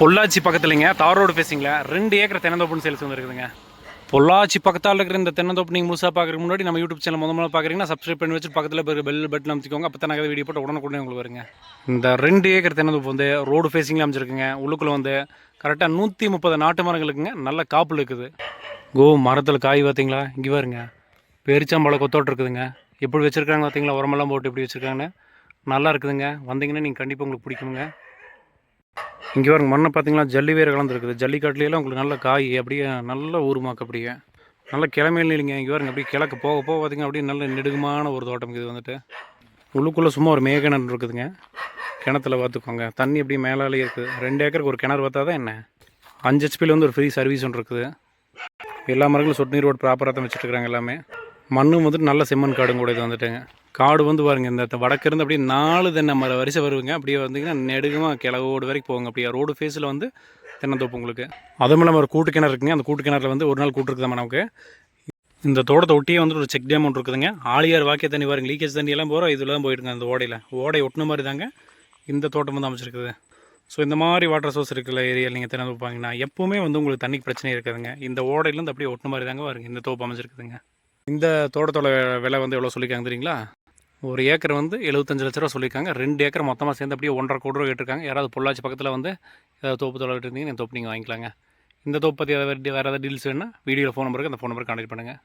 பொள்ளாச்சி பக்கத்துலங்க தார் ரோடு ஃபேஸிங்கில் ரெண்டு ஏக்கர் தென்னந்தோப்புன்னு சேல்ஸ் வந்துருக்குதுங்க. பொள்ளாச்சி பக்கத்தால் இருக்கிற இந்த தென்னந்தோப்பு நீங்கள் முழுசாக பார்க்குறதுக்கு முன்னாடி நம்ம யூடியூப் சேனல் முதல்ல பார்க்குறீங்கன்னா சப்ஸ்கிரைப் பண்ணி வச்சு பக்கத்தில் இருக்கிற பெல் பட்டன் அமைச்சிக்கோங்க. அப்போ தான் நாங்கள் வீடியோ போட்டு உடனுக்குடனே உங்களுக்கு வருங்க. இந்த ரெண்டு ஏக்கர் தென்னந்தோப்பு வந்து ரோடு ஃபேஸிங்கில் அமைச்சிருக்குங்க உள்ளுக்குள்ளே வந்து கரெக்டாக நூற்றி முப்பது நாட்டு மரங்களுக்குங்க நல்ல காப்பில் இருக்குது. கோ மரத்தில் காய் பார்த்தீங்களா இங்கே பாருங்க. பெரிச்சாம்பழம் கொத்தோட்டு இருக்குதுங்க. எப்படி வச்சுருக்காங்க பார்த்தீங்களா உரமெல்லாம் போட்டு எப்படி வச்சுருக்காங்கன்னு? நல்லா இருக்குதுங்க. வந்தீங்கன்னா நீங்கள் கண்டிப்பாக உங்களுக்கு பிடிக்குங்க. இங்கே பாருங்க மண்ணை பார்த்தீங்களா ஜல்லி வேறு கலந்துருக்குது. ஜல்லிக்காட்டுலாம் உங்களுக்கு நல்ல காய் அப்படியே நல்ல ஊருமாக்கு அப்படியே. நல்ல கிழமையில் இல்லைங்க. இங்கே பாருங்க அப்படியே கிழக்கு போக போக பார்த்தீங்கன்னா அப்படியே நல்ல நெடுகுமான ஒரு தோட்டம் இது வந்துட்டு. உள்ளுக்குள்ளே சும்மா ஒரு மேக கிணறு இருக்குதுங்க. கிணத்துல பார்த்துக்கோங்க தண்ணி அப்படியே மேலாலே இருக்குது ரெண்டு ஏக்கருக்கு ஒரு கிணறு பார்த்தா தான் என்ன? அஞ்சு ஹெச்பியில் வந்து ஒரு ஃப்ரீ சர்வீஸ் ஒன்று இருக்குது. எல்லா மரங்களும் சொட்டு நீர் ரோடு ப்ராப்பராக தான் வச்சுருக்காங்க எல்லாமே. மண்ணும் வந்துட்டு நல்ல செம்மண் காடும் கூட இது வந்துட்டுங்க. காடு வந்து பாருங்க இந்த வடக்கு இருந்து அப்படியே நாலு தென்னை மர வரிசை வருவீங்க அப்படியே வந்தீங்கன்னா நெடுகமாக கிழவோடு வரைக்கும் போங்க. அப்படியே ரோடு ஃபேஸில் வந்து தென்னந்தோப்பு உங்களுக்கு. அதுவும் இல்லாமல் ஒரு கூட்டு கிணறு இருக்குங்க. அந்த கூட்டு கிணறுல வந்து ஒரு நாள் கூட்டு இருக்குதாம்மா நமக்கு. இந்த தோட்டத்தை ஒட்டியே வந்துட்டு ஒரு செக் டேம் ஒன்று இருக்குதுங்க. ஆழியார் வாக்கிய தண்ணி பாருங்க லீக்கேஜ் தண்ணி எல்லாம் போகிறோம் இதில் தான் போயிட்டுங்க அந்த ஓடையில். ஓடை ஒட்டின மாதிரி தாங்க இந்த தோட்டம் வந்து அமைச்சிருக்குது. ஸோ இந்த மாதிரி வாட்டர் சோர்ஸ் இருக்கிற ஏரியாவில் நீங்கள் திறந்து வைப்பாங்கன்னா எப்போவுமே வந்து உங்களுக்கு தண்ணிக்கு பிரச்சனை இருக்காதுங்க. இந்த ஓடையிலேருந்து அப்படியே ஒட்டின மாதிரி தாங்க வருங்க இந்த தோப்பு அமைச்சிருக்குதுங்க இந்த தோட்டத்தோட விலை வந்து எவ்வளோ சொல்லிக்காங்க தெரியுங்களா? ஒரு ஏக்கர் வந்து எழுபத்தஞ்சு லட்ச ரூபா சொல்லியிருக்காங்க. ரெண்டு ஏக்கர் மொத்தமாக சேர்ந்து அப்படியே ஒன்றரை கோடி ரூபா கேட்டிருக்காங்க. யாராவது பொள்ளாச்சி பக்கத்தில் வந்து ஏதாவது தோப்பு தொலை இருந்தீங்கன்னா தோப்பு நீங்கள் வாங்கிக்கலாங்க. இந்த தோப்பு பற்றி ஏதாவது வேறு ஏதாவது டீல்ஸ் வேணுன்னா வீடியோவில் ஃபோன் நம்பருக்கு அந்த ஃபோன் நம்பருக்கு கான்டெக்ட் பண்ணுங்கள்